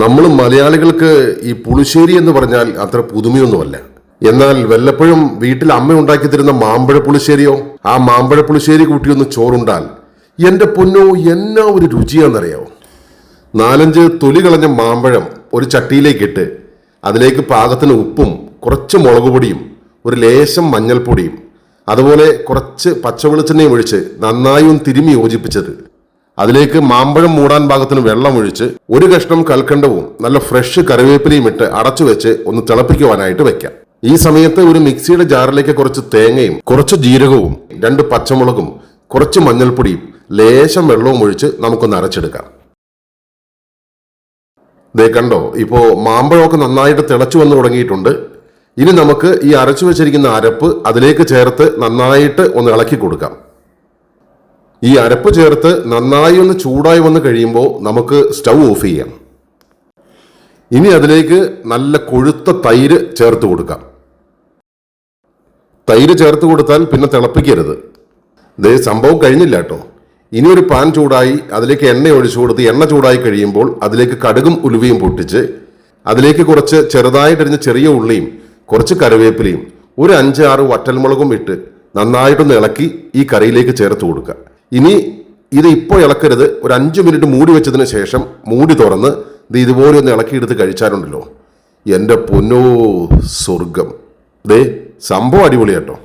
നമ്മൾ മലയാളികൾക്ക് ഈ പുളിശ്ശേരി എന്ന് പറഞ്ഞാൽ അത്ര പുതുമയൊന്നുമല്ല. എന്നാൽ വല്ലപ്പോഴും വീട്ടിൽ അമ്മ ഉണ്ടാക്കി തരുന്ന മാമ്പഴ പുളിശ്ശേരിയോ ആ മാമ്പഴ പുളിശ്ശേരി കൂട്ടിയൊന്ന് ചോറുണ്ടാൽ എന്റെ പൊന്നോ എന്നാ ഒരു രുചിയാണെന്നറിയാവോ? നാലഞ്ച് തൊലി കളഞ്ഞ മാമ്പഴം ഒരു ചട്ടിയിലേക്ക് ഇട്ട് അതിലേക്ക് പാകത്തിന് ഉപ്പും കുറച്ച് മുളക് പൊടിയും ഒരു ലേശം മഞ്ഞൾപ്പൊടിയും അതുപോലെ കുറച്ച് പച്ചവെളിച്ചെണ്ണയും ഒഴിച്ച് നന്നായി ഒന്ന് തിരുമി യോജിപ്പിച്ചത്. അതിലേക്ക് മാമ്പഴം മൂടാൻ ഭാഗത്തിന് വെള്ളം ഒഴിച്ച് ഒരു കഷ്ണം കൽക്കണ്ടവും നല്ല ഫ്രഷ് കറിവേപ്പിലയും ഇട്ട് അടച്ചു വെച്ച് ഒന്ന് തിളപ്പിക്കുവാനായിട്ട് വെക്കാം. ഈ സമയത്ത് ഒരു മിക്സിയുടെ ജാറിലേക്ക് കുറച്ച് തേങ്ങയും കുറച്ച് ജീരകവും രണ്ട് പച്ചമുളകും കുറച്ച് മഞ്ഞൾപ്പൊടിയും ലേശം വെള്ളവും ഒഴിച്ച് നമുക്കൊന്ന് അരച്ചെടുക്കാം. ദേ കണ്ടോ ഇപ്പോൾ മാമ്പഴമൊക്കെ നന്നായിട്ട് തിളച്ചു വന്ന് തുടങ്ങിയിട്ടുണ്ട്. ഇനി നമുക്ക് ഈ അരച്ചു വെച്ചിരിക്കുന്ന അരപ്പ് അതിലേക്ക് ചേർത്ത് നന്നായിട്ട് ഒന്ന് ഇളക്കി കൊടുക്കാം. ഈ അരപ്പ് ചേർത്ത് നന്നായി ഒന്ന് ചൂടായി വന്ന് കഴിയുമ്പോൾ നമുക്ക് സ്റ്റൗ ഓഫ് ചെയ്യാം. ഇനി അതിലേക്ക് നല്ല കൊഴുത്ത തൈര് ചേർത്ത് കൊടുക്കാം. തൈര് ചേർത്ത് കൊടുത്താൽ പിന്നെ തിളപ്പിക്കരുത്. ദേ സംഭവം കഴിഞ്ഞില്ല കേട്ടോ. ഇനി ഒരു പാൻ ചൂടായി അതിലേക്ക് എണ്ണ ഒഴിച്ചു കൊടുത്ത് എണ്ണ ചൂടായി കഴിയുമ്പോൾ അതിലേക്ക് കടുകും ഉലുവയും പൊട്ടിച്ച് അതിലേക്ക് കുറച്ച് ചെറുതായിട്ടരിഞ്ഞ ചെറിയ ഉള്ളിയും കുറച്ച് കറിവേപ്പിലയും ഒരു അഞ്ച് ആറ് വറ്റൽമുളകും ഇട്ട് നന്നായിട്ടൊന്ന് ഇളക്കി ഈ കറിയിലേക്ക് ചേർത്ത് കൊടുക്കുക. ഇനി ഇത് ഇപ്പോൾ ഇളക്കരുത്. ഒരു അഞ്ച് മിനിറ്റ് മൂടി വെച്ചതിന് ശേഷം മൂടി തുറന്ന് ഇത് ഇതുപോലെ ഒന്ന് ഇളക്കിയെടുത്ത് കഴിച്ചാലുണ്ടല്ലോ. എന്റെ പൊന്നോ സ്വർഗം ദേ സംഭവം അടിപൊളി കേട്ടോ